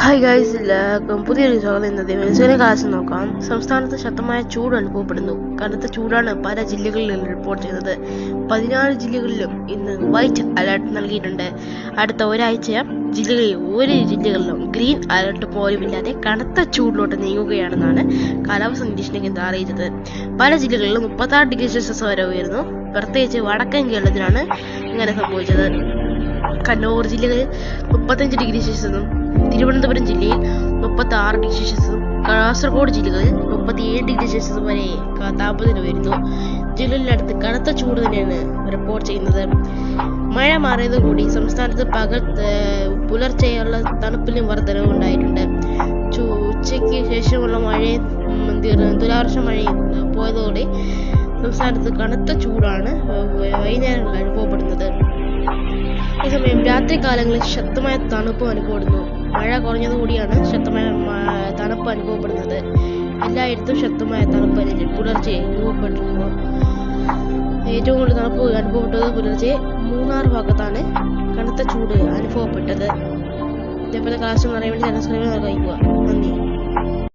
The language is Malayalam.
ഹായ് ഗൈസ് എല്ലാവർക്കും പുതിയൊരു സ്വാഗതം. ഇന്നത്തെ വെനസ്വേല കാശ് നോക്കാം. സംസ്ഥാനത്ത് ശക്തമായ ചൂട് അനുഭവപ്പെടുന്നു. കനത്ത ചൂടാണ് പല ജില്ലകളിലും റിപ്പോർട്ട് ചെയ്തത്. പതിനാല് ജില്ലകളിലും ഇന്ന് വൈറ്റ് അലർട്ട് നൽകിയിട്ടുണ്ട്. അടുത്ത ഒരാഴ്ച ജില്ലകളിൽ ഒരു ജില്ലകളിലും ഗ്രീൻ അലർട്ട് പോലുമില്ലാതെ കനത്ത ചൂടിലോട്ട് നീങ്ങുകയാണെന്നാണ് കാലാവസ്ഥ നിരീക്ഷണ കേന്ദ്രം അറിയിച്ചത്. പല ജില്ലകളിലും മുപ്പത്താറ് ഡിഗ്രി സെൽഷ്യസ് വരെ ഉയരുന്നു. പ്രത്യേകിച്ച് വടക്കൻ കേരളത്തിലാണ് ഇങ്ങനെ സംഭവിച്ചത്. കണ്ണൂർ ജില്ലയിൽ മുപ്പത്തഞ്ച് ഡിഗ്രി സെൽഷ്യസും തിരുവനന്തപുരം ജില്ലയിൽ മുപ്പത്തി ആറ് ഡിഗ്രി സെൽഷ്യസും കാസർഗോഡ് ജില്ലകളിൽ മുപ്പത്തിയേഴ് ഡിഗ്രി സെൽഷ്യസ് വരെ താപനില വരുന്നു. ജില്ലയിലടുത്ത് കനത്ത ചൂട് തന്നെയാണ് റിപ്പോർട്ട് ചെയ്യുന്നത്. മഴ മാറിയതോടുകൂടി സംസ്ഥാനത്ത് പകൽ പുലർച്ചെയുള്ള തണുപ്പിലും വർധനവ് ഉണ്ടായിട്ടുണ്ട്. ഉച്ചയ്ക്ക് ശേഷമുള്ള മഴയും തുലാവർഷ മഴയും പോയതോടെ സംസ്ഥാനത്ത് കനത്ത ചൂടാണ് അതേസമയം രാത്രി കാലങ്ങളിൽ ശക്തമായ തണുപ്പ് അനുഭവപ്പെടുന്നു. മഴ കുറഞ്ഞതുകൂടിയാണ് ശക്തമായ തണുപ്പ് അനുഭവപ്പെടുന്നത്. എല്ലായിടത്തും ശക്തമായ തണുപ്പ് പുലർച്ചെ അനുഭവപ്പെട്ടിരുന്നു ഏറ്റവും കൂടുതൽ തണുപ്പ് അനുഭവപ്പെട്ടത് പുലർച്ചെ മൂന്നാർ ഭാഗത്താണ് കനത്ത ചൂട് അനുഭവപ്പെട്ടത്. ഇതേപോലെ ക്ലാസ് അറിയാൻ വേണ്ടി സബ്സ്ക്രൈബ് നന്ദി